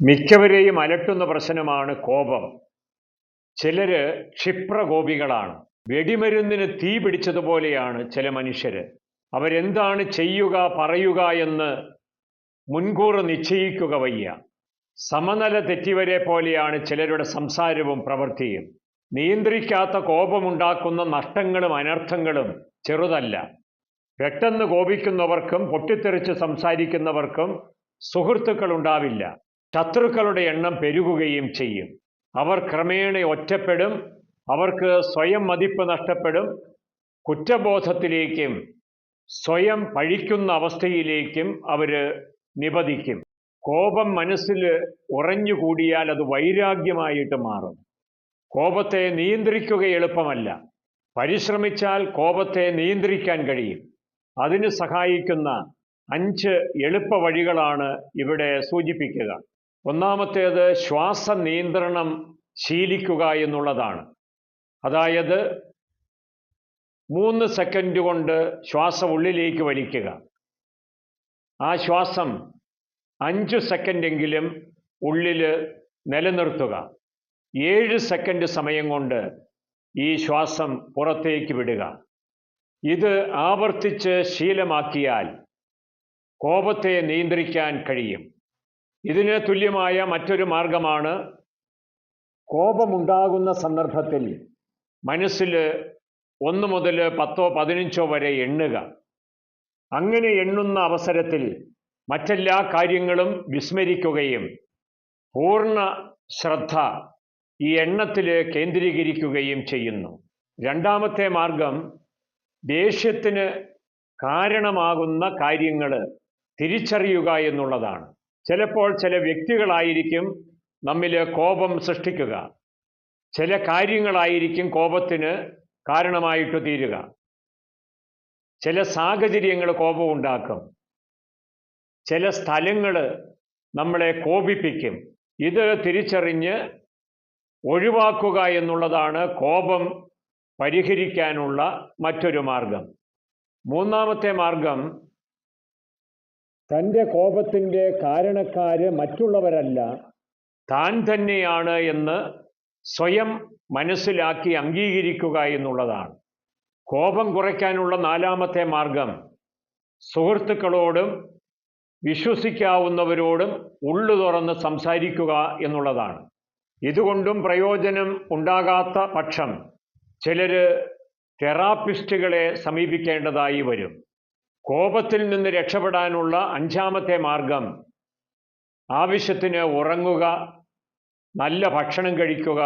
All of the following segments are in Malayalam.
മിക്കവരെയും അലട്ടുന്ന പ്രശ്നമാണ് കോപം. ചിലര് ക്ഷിപ്രകോപികളാണ്. വെടിമരുന്നിന് തീ പിടിച്ചതുപോലെയാണ് ചില മനുഷ്യര്. അവരെന്താണ് ചെയ്യുക പറയുക എന്ന് മുൻകൂർ നിശ്ചയിക്കുക വയ്യ. സമനില തെറ്റിവരെ പോലെയാണ് ചിലരുടെ സംസാരവും പ്രവൃത്തിയും. നിയന്ത്രിക്കാത്ത കോപമുണ്ടാക്കുന്ന നഷ്ടങ്ങളും അനർത്ഥങ്ങളും ചെറുതല്ല. പെട്ടെന്ന് കോപിക്കുന്നവർക്കും പൊട്ടിത്തെറിച്ച് സംസാരിക്കുന്നവർക്കും സുഹൃത്തുക്കൾ ഉണ്ടാവില്ല ശത്രുക്കളുടെ എണ്ണം പെരുകുകയും ചെയ്യും. അവർ ക്രമേണ ഒറ്റപ്പെടും. അവർക്ക് സ്വയം മതിപ്പ് നഷ്ടപ്പെടും. കുറ്റബോധത്തിലേക്കും സ്വയം പഴിക്കുന്ന അവസ്ഥയിലേക്കും അവർ നിപതിക്കും. കോപം മനസ്സിൽ ഉറഞ്ഞുകൂടിയാൽ അത് വൈരാഗ്യമായിട്ട് മാറും. കോപത്തെ നിയന്ത്രിക്കുക എളുപ്പമല്ല. പരിശ്രമിച്ചാൽ കോപത്തെ നിയന്ത്രിക്കാൻ കഴിയും. അതിന് സഹായിക്കുന്ന അഞ്ച് എളുപ്പ വഴികളാണ് ഇവിടെ സൂചിപ്പിക്കുക. ഒന്നാമത്തേത് ശ്വാസ നിയന്ത്രണം ശീലിക്കുക എന്നുള്ളതാണ്. അതായത് മൂന്ന് സെക്കൻഡ് കൊണ്ട് ശ്വാസം ഉള്ളിലേക്ക് വലിക്കുക. ആ ശ്വാസം അഞ്ച് സെക്കൻഡെങ്കിലും ഉള്ളിൽ നിലനിർത്തുക. ഏഴ് സെക്കൻഡ് സമയം കൊണ്ട് ഈ ശ്വാസം പുറത്തേക്ക് വിടുക. ഇത് ആവർത്തിച്ച് ശീലമാക്കിയാൽ കോപത്തെ നിയന്ത്രിക്കാൻ കഴിയും. ഇതിന് തുല്യമായ മറ്റൊരു മാർഗമാണ് കോപമുണ്ടാകുന്ന സന്ദർഭത്തിൽ മനസ്സിൽ ഒന്ന് മുതൽ പത്തോ പതിനഞ്ചോ വരെ എണ്ണുക. അങ്ങനെ എണ്ണുന്ന അവസരത്തിൽ മറ്റെല്ലാ കാര്യങ്ങളും വിസ്മരിക്കുകയും പൂർണ ശ്രദ്ധ ഈ എണ്ണത്തിൽ കേന്ദ്രീകരിക്കുകയും ചെയ്യുന്നു. രണ്ടാമത്തെ മാർഗം ദേഷ്യത്തിന് കാരണമാകുന്ന കാര്യങ്ങൾ തിരിച്ചറിയുക എന്നുള്ളതാണ്. ചിലപ്പോൾ ചില വ്യക്തികളായിരിക്കും നമ്മിൽ കോപം സൃഷ്ടിക്കുക. ചില കാര്യങ്ങളായിരിക്കും കോപത്തിന് കാരണമായിട്ട് തീരുക. ചില സാഹചര്യങ്ങൾ കോപം ഉണ്ടാക്കും ചില സ്ഥലങ്ങൾ നമ്മളെ കോപിപ്പിക്കും. ഇത് തിരിച്ചറിഞ്ഞ് ഒഴിവാക്കുക എന്നുള്ളതാണ് കോപം പരിഹരിക്കാനുള്ള മറ്റൊരു മാർഗം. മൂന്നാമത്തെ മാർഗം തന്റെ കോപത്തിന്റെ കാരണക്കാര് മറ്റുള്ളവരല്ല. താൻ തന്നെയാണ് എന്ന് സ്വയം മനസ്സിലാക്കി അംഗീകരിക്കുക എന്നുള്ളതാണ്. കോപം കുറയ്ക്കാനുള്ള നാലാമത്തെ മാർഗം സുഹൃത്തുക്കളോടും വിശ്വസിക്കാവുന്നവരോടും ഉള്ളു തുറന്ന് സംസാരിക്കുക എന്നുള്ളതാണ്. ഇതുകൊണ്ടും പ്രയോജനം ഉണ്ടാകാത്ത പക്ഷം ചിലർ തെറാപ്പിസ്റ്റുകളെ സമീപിക്കേണ്ടതായി വരും. കോപത്തിൽ നിന്ന് രക്ഷപ്പെടാനുള്ള അഞ്ചാമത്തെ മാർഗം ആവശ്യത്തിന് ഉറങ്ങുക നല്ല ഭക്ഷണം കഴിക്കുക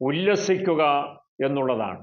ഉല്ലസിക്കുക എന്നുള്ളതാണ്.